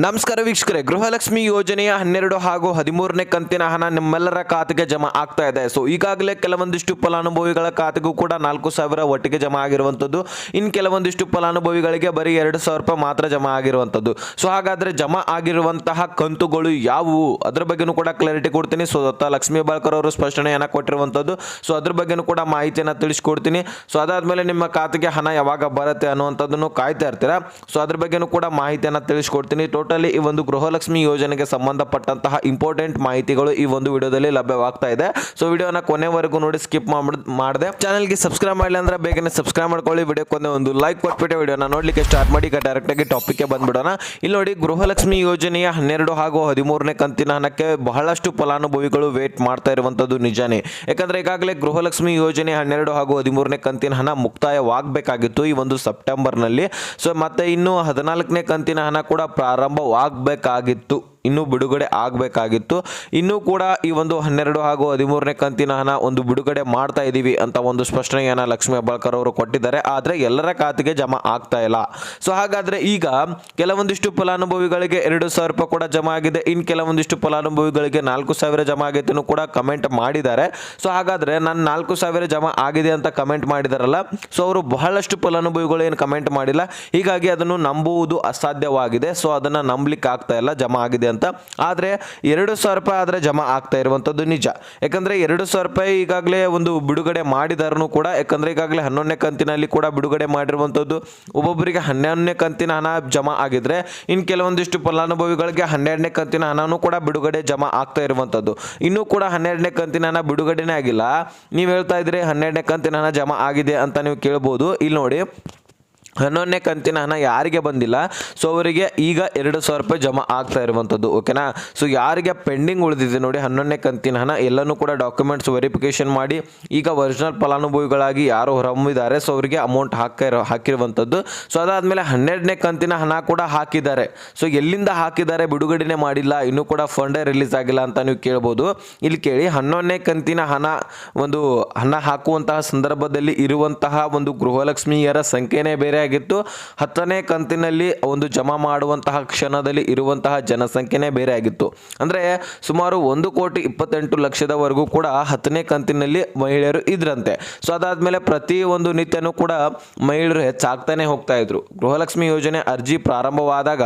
ನಮಸ್ಕಾರ ವೀಕ್ಷಕರೇ, ಗೃಹಲಕ್ಷ್ಮಿ ಯೋಜನೆಯ ಹನ್ನೆರಡು ಹಾಗೂ ಹದಿಮೂರನೇ ಕಂತಿನ ಹಣ ನಿಮ್ಮೆಲ್ಲರ ಖಾತೆಗೆ ಜಮಾ ಆಗ್ತಾ ಇದೆ. ಸೊ ಈಗಾಗಲೇ ಕೆಲವೊಂದಿಷ್ಟು ಫಲಾನುಭವಿಗಳ ಖಾತೆಗೂ ಕೂಡ ನಾಲ್ಕು ಸಾವಿರ ಒಟ್ಟಿಗೆ ಜಮಾ ಆಗಿರುವಂಥದ್ದು. ಇನ್ನು ಕೆಲವೊಂದಿಷ್ಟು ಫಲಾನುಭವಿಗಳಿಗೆ ಬರೀ ಎರಡು ಸಾವಿರ ರೂಪಾಯಿ ಮಾತ್ರ ಜಮಾ ಆಗಿರುವಂಥದ್ದು. ಸೊ ಹಾಗಾದರೆ ಜಮಾ ಆಗಿರುವಂತಹ ಕಂತುಗಳು ಯಾವುವು? ಅದ್ರ ಬಗ್ಗೆನೂ ಕೂಡ ಕ್ಲಾರಿಟಿ ಕೊಡ್ತೀನಿ. ಸೊ ದತ್ತ ಲಕ್ಷ್ಮೀ ಬಾಳ್ಕರ್ ಅವರು ಸ್ಪಷ್ಟನೆಯನ್ನು ಕೊಟ್ಟಿರುವಂಥದ್ದು. ಸೊ ಅದ್ರ ಬಗ್ಗೆನೂ ಕೂಡ ಮಾಹಿತಿಯನ್ನು ತಿಳಿಸ್ಕೊಡ್ತೀನಿ. ಸೊ ಅದಾದಮೇಲೆ ನಿಮ್ಮ ಖಾತೆಗೆ ಹಣ ಯಾವಾಗ ಬರುತ್ತೆ ಅನ್ನುವಂಥದ್ದನ್ನು ಕಾಯ್ತಾ ಇರ್ತೀರಾ? ಸೊ ಅದ್ರ ಬಗ್ಗೆನೂ ಕೂಡ ಮಾಹಿತಿಯನ್ನು ತಿಳಿಸ್ಕೊಡ್ತೀನಿ. ಟೋಟಲಿ ಈ ಒಂದು ಗೃಹಲಕ್ಷ್ಮಿ ಯೋಜನೆಗೆ ಸಂಬಂಧಪಟ್ಟಂತಹ ಇಂಪಾರ್ಟೆಂಟ್ ಮಾಹಿತಿಗಳು ಈ ಒಂದು ವಿಡಿಯೋದಲ್ಲಿ ಲಭ್ಯವಾಗ್ತಾ ಇದೆ. ಸೊ ವಿಡಿಯೋನ ಕೊನೆವರೆಗೂ ನೋಡಿ ಸ್ಕಿಪ್ ಮಾಡಿದೆ. ಚಾನಲ್ಗೆ ಸಬ್ಸ್ಕ್ರೈಬ್ ಮಾಡಲಿ ಅಂದ್ರೆ ಬೇಗನೆ ಸಬ್ಸ್ಕ್ರೈಬ್ ಮಾಡ್ಕೊಳ್ಳಿ. ವಿಡಿಯೋ ಕೊನೆ ಒಂದು ಲೈಕ್ ಕೊಟ್ಬಿಟ್ಟು ವಿಡಿಯೋನ ನೋಡ್ಲಿಕ್ಕೆ ಸ್ಟಾರ್ಟ್ ಮಾಡಿ, ಈಗ ಡೈರೆಕ್ಟ್ ಆಗಿ ಟಾಪಿಕ್ಗೆ ಬಂದ್ಬಿಡೋಣ. ಇಲ್ಲಿ ನೋಡಿ, ಗೃಹಲಕ್ಷ್ಮಿ ಯೋಜನೆಯ ಹನ್ನೆರಡು ಹಾಗೂ ಹದಿಮೂರನೇ ಕಂತಿನ ಹಣಕ್ಕೆ ಬಹಳಷ್ಟು ಫಲಾನುಭವಿಗಳು ವೇಟ್ ಮಾಡ್ತಾ ಇರುವಂತದ್ದು ನಿಜಾನೇ. ಯಾಕಂದ್ರೆ ಈಗಾಗಲೇ ಗೃಹಲಕ್ಷ್ಮಿ ಯೋಜನೆ ಹನ್ನೆರಡು ಹಾಗೂ ಹದಿಮೂರನೇ ಕಂತಿನ ಹಣ ಮುಕ್ತಾಯವಾಗಬೇಕಾಗಿತ್ತು ಈ ಒಂದು ಸೆಪ್ಟೆಂಬರ್ನಲ್ಲಿ ಸೊ ಮತ್ತೆ ಇನ್ನು ಹದಿನಾಲ್ಕನೇ ಕಂತಿನ ಹಣ ಕೂಡ ಪ್ರಾರಂಭವಾಗಬೇಕಾಗಿತ್ತು ಇನ್ನೂ ಬಿಡುಗಡೆ ಆಗಬೇಕಾಗಿತ್ತು. ಇನ್ನೂ ಕೂಡ ಈ ಒಂದು ಹನ್ನೆರಡು ಹಾಗೂ ಹದಿಮೂರನೇ ಕಂತಿನ ಹಣ ಒಂದು ಬಿಡುಗಡೆ ಮಾಡ್ತಾ ಇದ್ದೀವಿ ಅಂತ ಒಂದು ಸ್ಪಷ್ಟನೆಯನ್ನು ಲಕ್ಷ್ಮೀ ಹೆಬ್ಬಾಳ್ಕರ್ ಅವರು ಕೊಟ್ಟಿದ್ದಾರೆ. ಆದರೆ ಎಲ್ಲರ ಖಾತೆಗೆ ಜಮಾ ಆಗ್ತಾ ಇಲ್ಲ. ಸೊ ಹಾಗಾದರೆ ಈಗ ಕೆಲವೊಂದಿಷ್ಟು ಫಲಾನುಭವಿಗಳಿಗೆ ಎರಡು ಸಾವಿರ ರೂಪಾಯಿ ಕೂಡ ಜಮಾ ಆಗಿದೆ. ಇನ್ನು ಕೆಲವೊಂದಿಷ್ಟು ಫಲಾನುಭವಿಗಳಿಗೆ ನಾಲ್ಕು ಸಾವಿರ ಜಮಾ ಆಗಿದ್ದನ್ನು ಕೂಡ ಕಮೆಂಟ್ ಮಾಡಿದ್ದಾರೆ. ಸೊ ಹಾಗಾದರೆ ನಾನು ನಾಲ್ಕು ಸಾವಿರ ಜಮಾ ಆಗಿದೆ ಅಂತ ಕಮೆಂಟ್ ಮಾಡಿದಾರಲ್ಲ. ಸೊ ಅವರು ಬಹಳಷ್ಟು ಫಲಾನುಭವಿಗಳು ಏನು ಕಮೆಂಟ್ ಮಾಡಿಲ್ಲ. ಹೀಗಾಗಿ ಅದನ್ನು ನಂಬುವುದು ಅಸಾಧ್ಯವಾಗಿದೆ. ಸೊ ಅದನ್ನು ನಂಬಲಿಕ್ಕೆ ಆಗ್ತಾ ಇಲ್ಲ. ಜಮಾ ಆಗಿದೆ ಅಂತ. ಆದರೆ ಎರಡು ಸಾವಿರ ರೂಪಾಯಿ ಆದರೆ ಜಮಾ ಆಗ್ತಾ ಇರುವಂಥದ್ದು ನಿಜ. ಯಾಕಂದರೆ ಎರಡು ಸಾವಿರ ರೂಪಾಯಿ ಈಗಾಗಲೇ ಒಂದು ಬಿಡುಗಡೆ ಮಾಡಿದಾರನು ಕೂಡ, ಯಾಕಂದರೆ ಈಗಾಗಲೇ ಹನ್ನೊಂದನೇ ಕಂತಿನಲ್ಲಿ ಕೂಡ ಬಿಡುಗಡೆ ಮಾಡಿರುವಂಥದ್ದು ಒಬ್ಬೊಬ್ಬರಿಗೆ ಹನ್ನೆರಡನೇ ಕಂತಿನ ಹಣ ಜಮಾ ಆಗಿದ್ರೆ ಇನ್ನು ಕೆಲವೊಂದಿಷ್ಟು ಫಲಾನುಭವಿಗಳಿಗೆ ಹನ್ನೆರಡನೇ ಕಂತಿನ ಹಣನೂ ಕೂಡ ಬಿಡುಗಡೆ ಜಮಾ ಆಗ್ತಾ ಇರುವಂಥದ್ದು ಇನ್ನೂ ಕೂಡ ಹನ್ನೆರಡನೇ ಕಂತಿನ ಹಣ ಬಿಡುಗಡೆನೇ ಆಗಿಲ್ಲ. ನೀವು ಹೇಳ್ತಾ ಇದ್ರೆ ಹನ್ನೆರಡನೇ ಕಂತಿನ ಹಣ ಜಮಾ ಆಗಿದೆ ಅಂತ ನೀವು ಕೇಳ್ಬೋದು. ಇಲ್ಲಿ ನೋಡಿ ಹನ್ನೊಂದನೇ ಕಂತಿನ ಹಣ ಯಾರಿಗೆ ಬಂದಿಲ್ಲ? ಸೊ ಅವರಿಗೆ ಈಗ ಎರಡು ಸಾವಿರ ರೂಪಾಯಿ ಜಮಾ ಆಗ್ತಾ ಇರುವಂಥದ್ದು ಓಕೆನಾ ಸೊ ಯಾರಿಗೆ ಪೆಂಡಿಂಗ್ ಉಳಿದಿದೆ ನೋಡಿ, ಹನ್ನೊಂದನೇ ಕಂತಿನ ಹಣ ಎಲ್ಲನೂ ಕೂಡ ಡಾಕ್ಯುಮೆಂಟ್ಸ್ ವೆರಿಫಿಕೇಷನ್ ಮಾಡಿ, ಈಗ ಒರಿಜಿನಲ್ ಫಲಾನುಭವಿಗಳಾಗಿ ಯಾರು ಹೊರಹೊಮ್ಮಿದ್ದಾರೆ ಸೊ ಅವರಿಗೆ ಅಮೌಂಟ್ ಹಾಕಿ ಹಾಕಿರುವಂಥದ್ದು ಸೊ ಅದಾದಮೇಲೆ ಹನ್ನೆರಡನೇ ಕಂತಿನ ಹಣ ಕೂಡ ಹಾಕಿದ್ದಾರೆ. ಸೊ ಎಲ್ಲಿಂದ ಹಾಕಿದ್ದಾರೆ ಬಿಡುಗಡೆನೇ ಮಾಡಿಲ್ಲ, ಇನ್ನೂ ಕೂಡ ಫಂಡೇ ರಿಲೀಸ್ ಆಗಿಲ್ಲ ಅಂತ ನೀವು ಕೇಳ್ಬೋದು. ಇಲ್ಲಿ ಕೇಳಿ, ಹನ್ನೊಂದನೇ ಕಂತಿನ ಹಣ ಒಂದು ಹಣ ಹಾಕುವಂತಹ ಸಂದರ್ಭದಲ್ಲಿ ಇರುವಂತಹ ಒಂದು ಗೃಹಲಕ್ಷ್ಮಿಯರ ಸಂಖ್ಯೆನೇ ಬೇರೆ ಆಗಿತ್ತು ಹತ್ತನೇ ಕಂತಿನಲ್ಲಿ ಒಂದು ಜಮಾ ಮಾಡುವಂತಹ ಕ್ಷಣದಲ್ಲಿ ಇರುವಂತಹ ಜನಸಂಖ್ಯೆನೇ ಬೇರೆ ಆಗಿತ್ತು ಅಂದರೆ ಸುಮಾರು ಒಂದು ಕೋಟಿ ಇಪ್ಪತ್ತೆಂಟು ಲಕ್ಷದವರೆಗೂ ಕೂಡ ಹತ್ತನೇ ಕಂತಿನಲ್ಲಿ ಮಹಿಳೆಯರು ಇದ್ರಂತೆ. ಸೊ ಅದಾದಮೇಲೆ ಪ್ರತಿ ಒಂದು ನಿತ್ಯನೂ ಕೂಡ ಮಹಿಳೆಯರು ಹೆಚ್ಚಾಗ್ತಾನೆ ಹೋಗ್ತಾ ಇದ್ರು. ಗೃಹಲಕ್ಷ್ಮಿ ಯೋಜನೆ ಅರ್ಜಿ ಪ್ರಾರಂಭವಾದಾಗ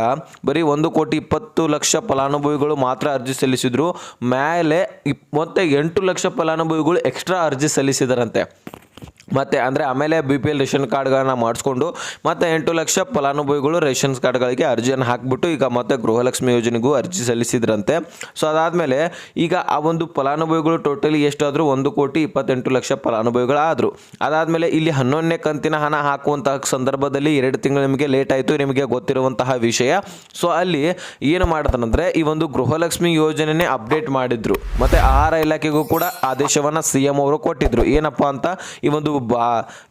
ಬರೀ ಒಂದು ಕೋಟಿ ಇಪ್ಪತ್ತು ಲಕ್ಷ ಫಲಾನುಭವಿಗಳು ಮಾತ್ರ ಅರ್ಜಿ ಸಲ್ಲಿಸಿದ್ರು. ಮೇಲೆ ಮತ್ತೆ ಎಂಟು ಲಕ್ಷ ಫಲಾನುಭವಿಗಳು ಎಕ್ಸ್ಟ್ರಾ ಅರ್ಜಿ ಸಲ್ಲಿಸಿದರಂತೆ. ಮತ್ತು ಅಂದರೆ ಆಮೇಲೆ ಬಿ ಪಿ ಎಲ್ ರೇಷನ್ ಕಾರ್ಡ್ಗಳನ್ನ ಮಾಡಿಸ್ಕೊಂಡು ಮತ್ತೆ ಎಂಟು ಲಕ್ಷ ಫಲಾನುಭವಿಗಳು ರೇಷನ್ ಕಾರ್ಡ್ಗಳಿಗೆ ಅರ್ಜಿಯನ್ನು ಹಾಕಿಬಿಟ್ಟು ಈಗ ಮತ್ತೆ ಗೃಹಲಕ್ಷ್ಮಿ ಯೋಜನೆಗೂ ಅರ್ಜಿ ಸಲ್ಲಿಸಿದ್ರಂತೆ. ಸೊ ಅದಾದಮೇಲೆ ಈಗ ಆ ಒಂದು ಫಲಾನುಭವಿಗಳು ಟೋಟಲಿ ಎಷ್ಟಾದರೂ ಒಂದು ಕೋಟಿ ಇಪ್ಪತ್ತೆಂಟು ಲಕ್ಷ ಫಲಾನುಭವಿಗಳು ಆದರು ಅದಾದಮೇಲೆ ಇಲ್ಲಿ ಹನ್ನೊಂದನೇ ಕಂತಿನ ಹಣ ಹಾಕುವಂತಹ ಸಂದರ್ಭದಲ್ಲಿ ಎರಡು ತಿಂಗಳು ನಿಮಗೆ ಲೇಟ್ ಆಯಿತು, ನಿಮಗೆ ಗೊತ್ತಿರುವಂತಹ ವಿಷಯ. ಸೊ ಅಲ್ಲಿ ಏನು ಮಾಡಿದ್ರಂದ್ರೆ ಈ ಒಂದು ಗೃಹಲಕ್ಷ್ಮಿ ಯೋಜನೆನೇ ಅಪ್ಡೇಟ್ ಮಾಡಿದ್ರು. ಮತ್ತು ಆಹಾರ ಇಲಾಖೆಗೂ ಕೂಡ ಆದೇಶವನ್ನು ಸಿ ಎಂ ಅವರು ಕೊಟ್ಟಿದ್ರು. ಏನಪ್ಪ ಅಂತ ಈ ಒಂದು ಬಾ,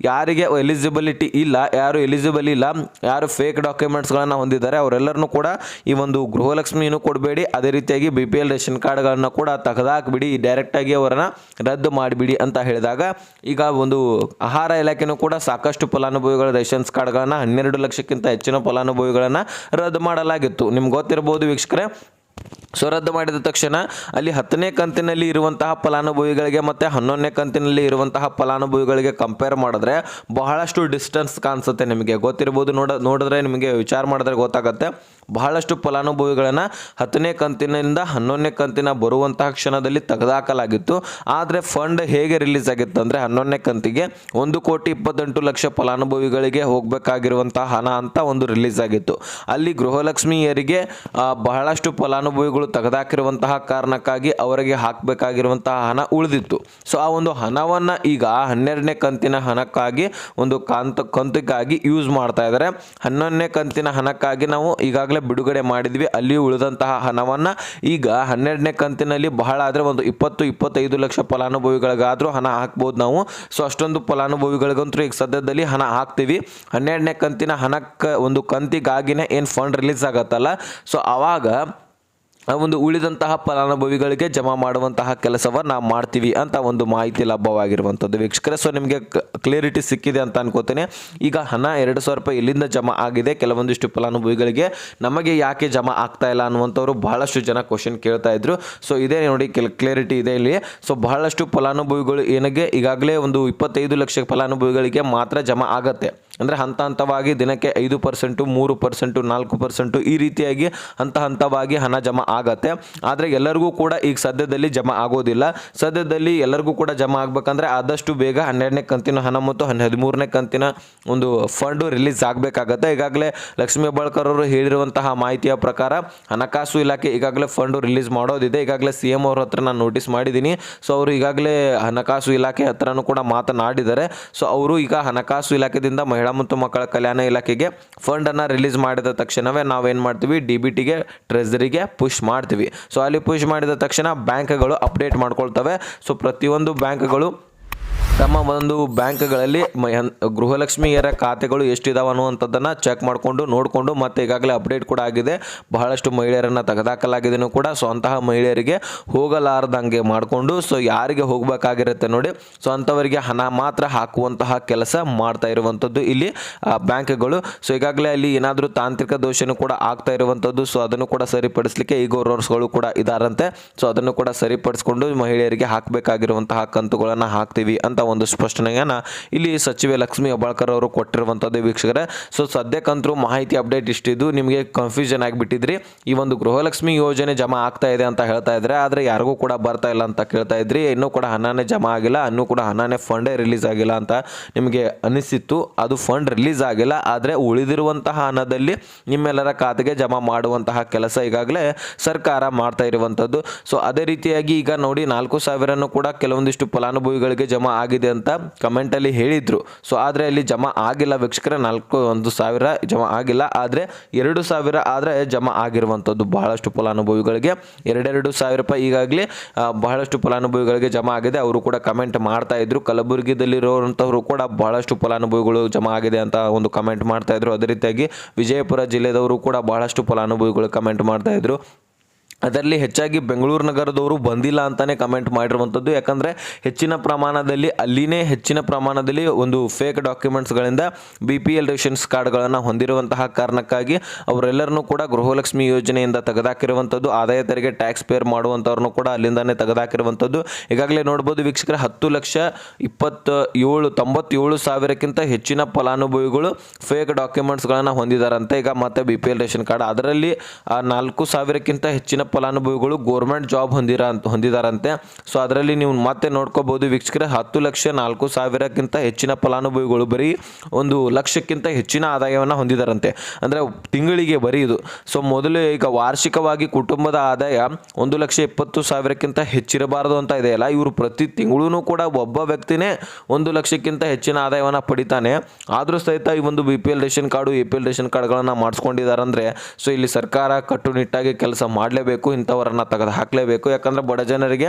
ಯಾರಿಗೆ ಎಲಿಜಿಬಿಲಿಟಿ ಇಲ್ಲ, ಯಾರು ಎಲಿಜಿಬಲ್ ಇಲ್ಲ, ಯಾರು ಫೇಕ್ ಡಾಕ್ಯುಮೆಂಟ್ಸ್ಗಳನ್ನು ಹೊಂದಿದ್ದಾರೆ, ಅವರೆಲ್ಲರನ್ನೂ ಕೂಡ ಈ ಒಂದು ಗೃಹಲಕ್ಷ್ಮಿಯನ್ನು ಕೊಡಬೇಡಿ. ಅದೇ ರೀತಿಯಾಗಿ ಬಿ ಪಿ ಎಲ್ ರೇಷನ್ ಕಾರ್ಡ್ಗಳನ್ನು ಕೂಡ ತೆಗೆದಾಕ್ಬಿಡಿ ಡೈರೆಕ್ಟಾಗಿ ಅವರನ್ನು ರದ್ದು ಮಾಡಿಬಿಡಿ ಅಂತ ಹೇಳಿದಾಗ, ಈಗ ಒಂದು ಆಹಾರ ಇಲಾಖೆನೂ ಕೂಡ ಸಾಕಷ್ಟು ಫಲಾನುಭವಿಗಳ ರೇಷನ್ಸ್ ಕಾರ್ಡ್ಗಳನ್ನು, ಹನ್ನೆರಡು ಲಕ್ಷಕ್ಕಿಂತ ಹೆಚ್ಚಿನ ಫಲಾನುಭವಿಗಳನ್ನು ರದ್ದು ಮಾಡಲಾಗಿತ್ತು. ನಿಮ್ಗೆ ಗೊತ್ತಿರ್ಬೋದು ವೀಕ್ಷಕರೇ ಸೊ ರದ್ದು ಮಾಡಿದ ತಕ್ಷಣ ಅಲ್ಲಿ ಹತ್ತನೇ ಕಂತಿನಲ್ಲಿ ಇರುವಂತಹ ಫಲಾನುಭವಿಗಳಿಗೆ ಮತ್ತು ಹನ್ನೊಂದನೇ ಕಂತಿನಲ್ಲಿ ಇರುವಂತಹ ಫಲಾನುಭವಿಗಳಿಗೆ ಕಂಪೇರ್ ಮಾಡಿದ್ರೆ ಬಹಳಷ್ಟು ಡಿಸ್ಟೆನ್ಸ್ ಕಾಣಿಸುತ್ತೆ ನಿಮಗೆ. ಗೊತ್ತಿರ್ಬೋದು, ನೋಡ, ನೋಡಿದ್ರೆ ನಿಮಗೆ ವಿಚಾರ ಮಾಡಿದ್ರೆ ಗೊತ್ತಾಗುತ್ತೆ. ಬಹಳಷ್ಟು ಫಲಾನುಭವಿಗಳನ್ನು ಹತ್ತನೇ ಕಂತಿನಿಂದ ಹನ್ನೊಂದನೇ ಕಂತಿನ ಬರುವಂತಹ ಕ್ಷಣದಲ್ಲಿ ತೆಗೆದುಹಾಕಲಾಗಿತ್ತು ಆದರೆ ಫಂಡ್ ಹೇಗೆ ರಿಲೀಸ್ ಆಗಿತ್ತು ಅಂದರೆ ಹನ್ನೊಂದನೇ ಕಂತಿಗೆ ಒಂದು ಕೋಟಿ ಇಪ್ಪತ್ತೆಂಟು ಲಕ್ಷ ಫಲಾನುಭವಿಗಳಿಗೆ ಹೋಗಬೇಕಾಗಿರುವಂತಹ ಹಣ ಅಂತ ಒಂದು ರಿಲೀಸ್ ಆಗಿತ್ತು. ಅಲ್ಲಿ ಗೃಹಲಕ್ಷ್ಮಿಯರಿಗೆ ಬಹಳಷ್ಟು ಫಲಾನುಭವಿಗಳು ತೆಗೆದಾಕಿರುವಂತಹ ಕಾರಣಕ್ಕಾಗಿ ಅವರಿಗೆ ಹಾಕಬೇಕಾಗಿರುವಂತಹ ಹಣ ಉಳಿದಿತ್ತು. ಸೊ ಆ ಒಂದು ಹಣವನ್ನು ಈಗ ಹನ್ನೆರಡನೇ ಕಂತಿನ ಹಣಕ್ಕಾಗಿ, ಒಂದು ಕಾಂತ, ಕಂತಿಗಾಗಿ ಯೂಸ್ ಮಾಡ್ತಾ ಇದ್ದಾರೆ. ಹನ್ನೊಂದನೇ ಕಂತಿನ ಹಣಕ್ಕಾಗಿ ನಾವು ಈಗಾಗಲೇ ಬಿಡುಗಡೆ ಮಾಡಿದ್ವಿ. ಅಲ್ಲಿ ಉಳಿದಂತಹ ಹಣವನ್ನು ಈಗ ಹನ್ನೆರಡನೇ ಕಂತಿನಲ್ಲಿ ಬಹಳ ಆದರೆ ಒಂದು ಇಪ್ಪತ್ತು, ಇಪ್ಪತ್ತೈದು ಲಕ್ಷ ಫಲಾನುಭವಿಗಳಿಗಾದರೂ ಹಣ ಹಾಕ್ಬೋದು ನಾವು. ಸೊ ಅಷ್ಟೊಂದು ಫಲಾನುಭವಿಗಳಿಗಂತೂ ಈಗ ಸದ್ಯದಲ್ಲಿ ಹಣ ಹಾಕ್ತೀವಿ. ಹನ್ನೆರಡನೇ ಕಂತಿನ ಹಣಕ್ಕೆ ಒಂದು ಕಂತಿಗಾಗಿನೇ ಏನು ಫಂಡ್ ರಿಲೀಸ್ ಆಗತ್ತಲ್ಲ? ಸೊ ಆವಾಗ ಆ ಒಂದು ಉಳಿದಂತಹ ಫಲಾನುಭವಿಗಳಿಗೆ ಜಮಾ ಮಾಡುವಂತಹ ಕೆಲಸವನ್ನು ಮಾಡ್ತೀವಿ ಅಂತ ಒಂದು ಮಾಹಿತಿ ಲಭ್ಯವಾಗಿರುವಂಥದ್ದು. ವೀಕ್ಷಕರೇ ಸೊ ನಿಮಗೆ ಕ್ಲಿಯರಿಟಿ ಸಿಕ್ಕಿದೆ ಅಂತ ಅನ್ಕೋತೇನೆ. ಈಗ ಹಣ ಎರಡು ಸಾವಿರ ರೂಪಾಯಿ ಎಲ್ಲಿಂದ ಜಮಾ ಆಗಿದೆ? ಕೆಲವೊಂದಿಷ್ಟು ಫಲಾನುಭವಿಗಳಿಗೆ ನಮಗೆ ಯಾಕೆ ಜಮಾ ಆಗ್ತಾ ಇಲ್ಲ ಅನ್ನುವಂಥವ್ರು ಬಹಳಷ್ಟು ಜನ ಕ್ವಶನ್ ಕೇಳ್ತಾ ಇದ್ರು. ಸೊ ಇದೇ ನೋಡಿ ಕೆಲ ಕ್ಲಿಯರಿಟಿ ಇದೆ ಇಲ್ಲಿ. ಸೊ ಬಹಳಷ್ಟು ಫಲಾನುಭವಿಗಳು ಏನಿಗೆ ಈಗಾಗಲೇ ಒಂದು ಇಪ್ಪತ್ತೈದು ಲಕ್ಷ ಫಲಾನುಭವಿಗಳಿಗೆ ಮಾತ್ರ ಜಮಾ ಆಗತ್ತೆ. ಅಂದರೆ ಹಂತ ಹಂತವಾಗಿ ದಿನಕ್ಕೆ ಐದು ಪರ್ಸೆಂಟು, ಮೂರು ಪರ್ಸೆಂಟು, ನಾಲ್ಕು ಪರ್ಸೆಂಟು ಈ ರೀತಿಯಾಗಿ ಹಂತ ಹಂತವಾಗಿ ಹಣ ಜಮಾ ಆಗತ್ತೆ. ಆದರೆ ಎಲ್ಲರಿಗೂ ಕೂಡ ಈಗ ಸದ್ಯದಲ್ಲಿ ಜಮಾ ಆಗೋದಿಲ್ಲ. ಸದ್ಯದಲ್ಲಿ ಎಲ್ಲರಿಗೂ ಕೂಡ ಜಮಾ ಆಗಬೇಕಂದ್ರೆ ಆದಷ್ಟು ಬೇಗ ಹನ್ನೆರಡನೇ ಕಂತಿನ ಹಣ ಮತ್ತು ಹದಿಮೂರನೇ ಕಂತಿನ ಒಂದು ಫಂಡು ರಿಲೀಸ್ ಆಗಬೇಕಾಗತ್ತೆ. ಈಗಾಗಲೇ ಲಕ್ಷ್ಮೀ ಹೆಬ್ಬಾಳ್ಕರ್ ಅವರು ಹೇಳಿರುವಂತಹ ಮಾಹಿತಿಯ ಪ್ರಕಾರ ಹಣಕಾಸು ಇಲಾಖೆ ಈಗಾಗಲೇ ಫಂಡು ರಿಲೀಸ್ ಮಾಡೋದಿದೆ. ಈಗಾಗಲೇ ಸಿ ಎಂ ಅವ್ರ ಹತ್ರ ನಾನು ನೋಟಿಸ್ ಮಾಡಿದ್ದೀನಿ. ಸೊ ಅವರು ಈಗಾಗಲೇ ಹಣಕಾಸು ಇಲಾಖೆ ಹತ್ರನೂ ಕೂಡ ಮಾತನಾಡಿದ್ದಾರೆ. ಸೊ ಅವರು ಈಗ ಹಣಕಾಸು ಇಲಾಖೆದಿಂದ ಮಹಿಳಾ ಮತ್ತು ಮಕ್ಕಳ ಕಲ್ಯಾಣ ಇಲಾಖೆಗೆ ಫಂಡನ್ನು ರಿಲೀಸ್ ಮಾಡಿದ ತಕ್ಷಣವೇ ನಾವೇನು ಮಾಡ್ತೀವಿ? ಡಿ ಬಿ ಟಿಗೆ ಟ್ರೆಸರಿಗೆ ಪುಷ್ ಮಾಡ್ತೀವಿ. ಸೊ ಅಲ್ಲಿ ಪುಷ್ ಮಾಡಿದ ತಕ್ಷಣ ಬ್ಯಾಂಕ್ಗಳು ಅಪ್ಡೇಟ್ ಮಾಡ್ಕೊಳ್ತವೆ. ಸೊ ಪ್ರತಿಯೊಂದು ಬ್ಯಾಂಕ್ಗಳು ತಮ್ಮ ಒಂದು ಬ್ಯಾಂಕ್ಗಳಲ್ಲಿ ಗೃಹಲಕ್ಷ್ಮಿಯರ ಖಾತೆಗಳು ಎಷ್ಟಿದಾವೆ ಅನ್ನುವಂಥದ್ದನ್ನು ಚೆಕ್ ಮಾಡಿಕೊಂಡು, ನೋಡಿಕೊಂಡು ಮತ್ತೆ ಈಗಾಗಲೇ ಅಪ್ಡೇಟ್ ಕೂಡ ಆಗಿದೆ. ಬಹಳಷ್ಟು ಮಹಿಳೆಯರನ್ನು ತೆಗೆದಾಕಲಾಗಿದೆಯೂ ಕೂಡ. ಸೊ ಅಂತಹ ಮಹಿಳೆಯರಿಗೆ ಹೋಗಲಾರ್ದಂಗೆ ಮಾಡಿಕೊಂಡು ಸೊ ಯಾರಿಗೆ ಹೋಗಬೇಕಾಗಿರುತ್ತೆ ನೋಡಿ ಸೊ ಅಂಥವರಿಗೆ ಹಣ ಮಾತ್ರ ಹಾಕುವಂತಹ ಕೆಲಸ ಮಾಡ್ತಾ ಇರುವಂಥದ್ದು ಇಲ್ಲಿ ಬ್ಯಾಂಕ್ಗಳು. ಸೊ ಈಗಾಗಲೇ ಅಲ್ಲಿ ಏನಾದರೂ ತಾಂತ್ರಿಕ ದೋಷನೂ ಕೂಡ ಆಗ್ತಾ ಇರುವಂಥದ್ದು. ಸೊ ಅದನ್ನು ಕೂಡ ಸರಿಪಡಿಸಲಿಕ್ಕೆ ಈ ಗೌರ್ನರ್ಸ್ಗಳು ಕೂಡ ಇದಾರಂತೆ. ಸೊ ಅದನ್ನು ಕೂಡ ಸರಿಪಡಿಸ್ಕೊಂಡು ಮಹಿಳೆಯರಿಗೆ ಹಾಕಬೇಕಾಗಿರುವಂತಹ ಕಂತುಗಳನ್ನು ಹಾಕ್ತೀವಿ ಅಂತ ಒಂದು ಸ್ಪಷ್ಟನೆಯನ್ನು ಇಲ್ಲಿ ಸಚಿವೆ ಲಕ್ಷ್ಮಿ ಹೆಬ್ಬಾಳ್ಕರ್ ಅವರು ಕೊಟ್ಟಿರುವಂಥದ್ದು ವೀಕ್ಷಕರೇ. ಸೊ ಸದ್ಯಕ್ಕಂತರೂ ಮಾಹಿತಿ ಅಪ್ಡೇಟ್ ಇಷ್ಟಿದ್ದು ನಿಮಗೆ ಕನ್ಫ್ಯೂಷನ್ ಆಗಿಬಿಟ್ಟಿದ್ರಿ. ಈ ಒಂದು ಗೃಹಲಕ್ಷ್ಮಿ ಯೋಜನೆ ಜಮಾ ಆಗ್ತಾ ಇದೆ ಅಂತ ಹೇಳ್ತಾ ಇದ್ರೆ, ಆದರೆ ಯಾರಿಗೂ ಕೂಡ ಬರ್ತಾ ಇಲ್ಲ ಅಂತ ಕೇಳ್ತಾ ಇದ್ರಿ. ಇನ್ನೂ ಕೂಡ ಹಣನೇ ಜಮಾ ಆಗಿಲ್ಲ ಅನ್ನೂ ಕೂಡ ಹಣನೇ ಫಂಡೇ ರಿಲೀಸ್ ಆಗಿಲ್ಲ ಅಂತ ನಿಮಗೆ ಅನಿಸಿತ್ತು. ಅದು ಫಂಡ್ ರಿಲೀಸ್ ಆಗಿಲ್ಲ, ಆದರೆ ಉಳಿದಿರುವಂತಹ ಹಣದಲ್ಲಿ ನಿಮ್ಮೆಲ್ಲರ ಖಾತೆಗೆ ಜಮಾ ಮಾಡುವಂತಹ ಕೆಲಸ ಈಗಾಗಲೇ ಸರ್ಕಾರ ಮಾಡ್ತಾ ಇರುವಂಥದ್ದು ಸೊ ಅದೇ ರೀತಿಯಾಗಿ ಈಗ ನೋಡಿ ನಾಲ್ಕು ಸಾವಿರನೂ ಕೂಡ ಕೆಲವೊಂದಿಷ್ಟು ಫಲಾನುಭವಿಗಳಿಗೆ ಜಮಾ ಆಗಿದೆ. ಅಂತ ಕಮೆಂಟಲ್ಲಿ ಹೇಳಿದರು. ಸೊ ಆದರೆ ಅಲ್ಲಿ ಜಮಾ ಆಗಿಲ್ಲ ವೀಕ್ಷಕರೇ, ನಾಲ್ಕು, ಒಂದು ಸಾವಿರ ಜಮಾ ಆಗಿಲ್ಲ. ಆದರೆ ಎರಡು ಸಾವಿರ ಆದರೆ ಜಮಾ ಆಗಿರುವಂಥದ್ದು ಬಹಳಷ್ಟು ಫಲಾನುಭವಿಗಳಿಗೆ. ಎರಡೆರಡು ಸಾವಿರ ರೂಪಾಯಿ ಈಗಾಗಲೇ ಬಹಳಷ್ಟು ಫಲಾನುಭವಿಗಳಿಗೆ ಜಮಾ ಆಗಿದೆ. ಅವರು ಕೂಡ ಕಮೆಂಟ್ ಮಾಡ್ತಾ ಇದ್ರು. ಕಲಬುರಗಿದಲ್ಲಿರುವಂಥವ್ರು ಕೂಡ ಬಹಳಷ್ಟು ಫಲಾನುಭವಿಗಳು ಜಮಾ ಆಗಿದೆ ಅಂತ ಒಂದು ಕಮೆಂಟ್ ಮಾಡ್ತಾ ಇದ್ರು. ಅದೇ ರೀತಿಯಾಗಿ ವಿಜಯಪುರ ಜಿಲ್ಲೆದವರು ಕೂಡ ಬಹಳಷ್ಟು ಫಲಾನುಭವಿಗಳು ಕಮೆಂಟ್ ಮಾಡ್ತಾ ಇದ್ರು. ಅದರಲ್ಲಿ ಹೆಚ್ಚಾಗಿ ಬೆಂಗಳೂರು ನಗರದವರು ಬಂದಿಲ್ಲ ಅಂತಲೇ ಕಮೆಂಟ್ ಮಾಡಿರುವಂಥದ್ದು. ಯಾಕಂದರೆ ಹೆಚ್ಚಿನ ಪ್ರಮಾಣದಲ್ಲಿ, ಅಲ್ಲಿನೇ ಹೆಚ್ಚಿನ ಪ್ರಮಾಣದಲ್ಲಿ ಒಂದು ಫೇಕ್ ಡಾಕ್ಯುಮೆಂಟ್ಸ್ಗಳಿಂದ ಬಿ ಪಿ ಎಲ್ ರೇಷನ್ಸ್ ಕಾರ್ಡ್ಗಳನ್ನು ಹೊಂದಿರುವಂತಹ ಕಾರಣಕ್ಕಾಗಿ ಅವರೆಲ್ಲರನ್ನೂ ಕೂಡ ಗೃಹಲಕ್ಷ್ಮಿ ಯೋಜನೆಯಿಂದ ತೆಗೆದಾಕಿರುವಂಥದ್ದು. ಆದಾಯ ತೆರಿಗೆ ಟ್ಯಾಕ್ಸ್ ಪೇರ್ ಮಾಡುವಂಥವ್ರನ್ನೂ ಕೂಡ ಅಲ್ಲಿಂದನೇ ತೆಗೆದಾಕಿರುವಂಥದ್ದು. ಈಗಾಗಲೇ ನೋಡ್ಬೋದು ವೀಕ್ಷಕರ, ಹತ್ತು ಲಕ್ಷ ಇಪ್ಪತ್ತ ಏಳು, ತೊಂಬತ್ತೇಳು ಸಾವಿರಕ್ಕಿಂತ ಹೆಚ್ಚಿನ ಫಲಾನುಭವಿಗಳು ಫೇಕ್ ಡಾಕ್ಯುಮೆಂಟ್ಸ್ಗಳನ್ನು ಹೊಂದಿದ್ದಾರಂತೆ ಈಗ ಮತ್ತೆ B P L ration card ಅದರಲ್ಲಿ ನಾಲ್ಕು ಸಾವಿರಕ್ಕಿಂತ ಹೆಚ್ಚಿನ ಫಲಾನುಭವಿಗಳು ಗೋರ್ಮೆಂಟ್ ಜಾಬ್ ಹೊಂದಿರ ಹೊಂದಿದಾರಂತೆ. ಸೊ ಅದರಲ್ಲಿ ನೀವು ಮತ್ತೆ ನೋಡ್ಕೋಬಹುದು ವೀಕ್ಷಕರೇ, ಹತ್ತು ಲಕ್ಷ ನಾಲ್ಕು ಸಾವಿರಕ್ಕಿಂತ ಹೆಚ್ಚಿನ ಫಲಾನುಭವಿಗಳು ಬರೀ ಒಂದು ಲಕ್ಷಕ್ಕಿಂತ ಹೆಚ್ಚಿನ ಆದಾಯವನ್ನು ಹೊಂದಿದಾರಂತೆ. ಅಂದರೆ ತಿಂಗಳಿಗೆ ಬರೀ ಇದು. ಸೊ ಮೊದಲು ಈಗ ವಾರ್ಷಿಕವಾಗಿ ಕುಟುಂಬದ ಆದಾಯ ಒಂದು ಲಕ್ಷ ಇಪ್ಪತ್ತು ಸಾವಿರಕ್ಕಿಂತ ಹೆಚ್ಚಿರಬಾರದು ಅಂತ ಇದೆಯಲ್ಲ ಇವರು ಪ್ರತಿ ತಿಂಗಳೂ ಕೂಡ ಒಬ್ಬ ವ್ಯಕ್ತಿನೇ ಒಂದು ಲಕ್ಷಕ್ಕಿಂತ ಹೆಚ್ಚಿನ ಆದಾಯವನ್ನು ಪಡಿತಾನೆ. ಆದರೂ ಸಹಿತ ಈ ಒಂದು B P L ration card A P L ration ಕಾರ್ಡ್ಗಳನ್ನು ಮಾಡಿಸ್ಕೊಂಡಿದ್ದಾರೆ ಅಂದರೆ ಸೊ ಇಲ್ಲಿ ಸರ್ಕಾರ ಕಟ್ಟುನಿಟ್ಟಾಗಿ ಕೆಲಸ ಮಾಡಲೇಬೇಕು. ಇಂಥವರನ್ನು ತೆಗೆದು ಹಾಕಲೇಬೇಕು. ಯಾಕಂದರೆ ಬಡ ಜನರಿಗೆ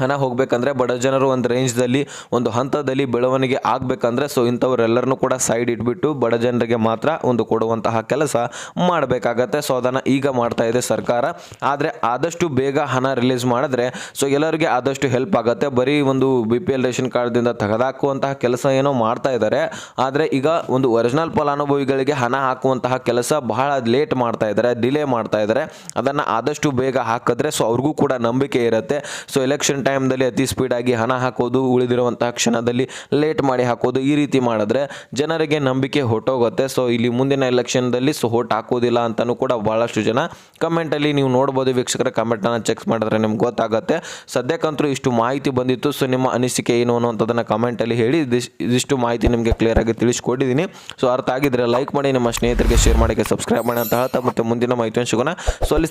ಹಣ ಹೋಗಬೇಕಂದ್ರೆ ಬಡ ಜನರು ಒಂದು ರೇಂಜ್ದಲ್ಲಿ ಒಂದು ಹಂತದಲ್ಲಿ ಬೆಳವಣಿಗೆ ಆಗಬೇಕಂದ್ರೆ ಸೊ ಇಂಥವರೆಲ್ಲರನ್ನೂ ಕೂಡ ಸೈಡ್ ಇಟ್ಬಿಟ್ಟು ಬಡ ಜನರಿಗೆ ಮಾತ್ರ ಒಂದು ಕೊಡುವಂತಹ ಕೆಲಸ ಮಾಡಬೇಕಾಗತ್ತೆ. ಸೊ ಅದನ್ನು ಈಗ ಮಾಡ್ತಾ ಇದೆ ಸರ್ಕಾರ. ಆದರೆ ಆದಷ್ಟು ಬೇಗ ಹಣ ರಿಲೀಸ್ ಮಾಡಿದ್ರೆ ಸೊ ಎಲ್ಲರಿಗೆ ಆದಷ್ಟು ಹೆಲ್ಪ್ ಆಗುತ್ತೆ. ಬರೀ ಒಂದು ಬಿ ಪಿ ಎಲ್ ರೇಷನ್ ಕಾರ್ಡ್ದಿಂದ ತೆಗೆದಾಕುವಂತಹ ಕೆಲಸ ಏನೋ ಮಾಡ್ತಾ ಇದ್ದಾರೆ ಆದರೆ ಈಗ ಒಂದು ಒರಿಜಿನಲ್ ಫಲಾನುಭವಿಗಳಿಗೆ ಹಣ ಹಾಕುವಂತಹ ಕೆಲಸ ಬಹಳ ಲೇಟ್ ಮಾಡ್ತಾ ಇದ್ದಾರೆ ಡಿಲೇ ಮಾಡ್ತಾ ಇದ್ದಾರೆ ಅದನ್ನು ಆದಷ್ಟು ಬೇಗ ಹಾಕಿದ್ರೆ ಸೊ ಅವ್ರಿಗೂ ಕೂಡ ನಂಬಿಕೆ ಇರುತ್ತೆ. ಸೊ ಎಲೆಕ್ಷನ್ ಟೈಮ್ದಲ್ಲಿ ಅತಿ ಸ್ಪೀಡಾಗಿ ಹಣ ಹಾಕೋದು, ಉಳಿದಿರುವಂತಹ ಕ್ಷಣದಲ್ಲಿ ಲೇಟ್ ಮಾಡಿ ಹಾಕೋದು ಈ ರೀತಿ ಮಾಡಿದ್ರೆ ಜನರಿಗೆ ನಂಬಿಕೆ ಹೊಟ್ಟೋಗುತ್ತೆ ಸೊ ಇಲ್ಲಿ ಮುಂದಿನ ಎಲೆಕ್ಷನ್ದಲ್ಲಿ ಸೊ ಹೋಟ್ ಹಾಕೋದಿಲ್ಲ ಅಂತಲೂ ಕೂಡ ಭಾಳಷ್ಟು ಜನ ಕಮೆಂಟಲ್ಲಿ ನೀವು ನೋಡ್ಬೋದು. ವೀಕ್ಷಕರ ಕಮೆಂಟನ್ನು ಚೆಕ್ ಮಾಡಿದ್ರೆ ನಿಮ್ಗೆ ಗೊತ್ತಾಗುತ್ತೆ. ಸದ್ಯಕ್ಕಂತೂ ಇಷ್ಟು ಮಾಹಿತಿ ಬಂದಿತ್ತು. ಸೊ ನಿಮ್ಮ ಅನಿಸಿಕೆ ಏನು ಅನ್ನುವಂಥದ್ದನ್ನು ಕಮೆಂಟಲ್ಲಿ ಹೇಳಿ ಇದಿಷ್ಟು ಮಾಹಿತಿ ನಿಮಗೆ ಕ್ಲಿಯರಾಗಿ ತಿಳಿಸ್ಕೊಟ್ಟಿದ್ದೀನಿ ಸೊ ಅರ್ಥ ಆಗಿದ್ರೆ ಲೈಕ್ ಮಾಡಿ, ನಿಮ್ಮ ಸ್ನೇಹಿತರಿಗೆ ಶೇರ್ ಮಾಡಿ, ಸಬ್ಸ್ಕ್ರೈಬ್ ಮಾಡಿ ಅಂತ ಹೇಳ್ತಾ ಮತ್ತೆ ಮುಂದಿನ ಮಾಹಿತಿಯನ್ನು ಸಿಗೋಣ ಸೊ ಅಲ್ಲಿ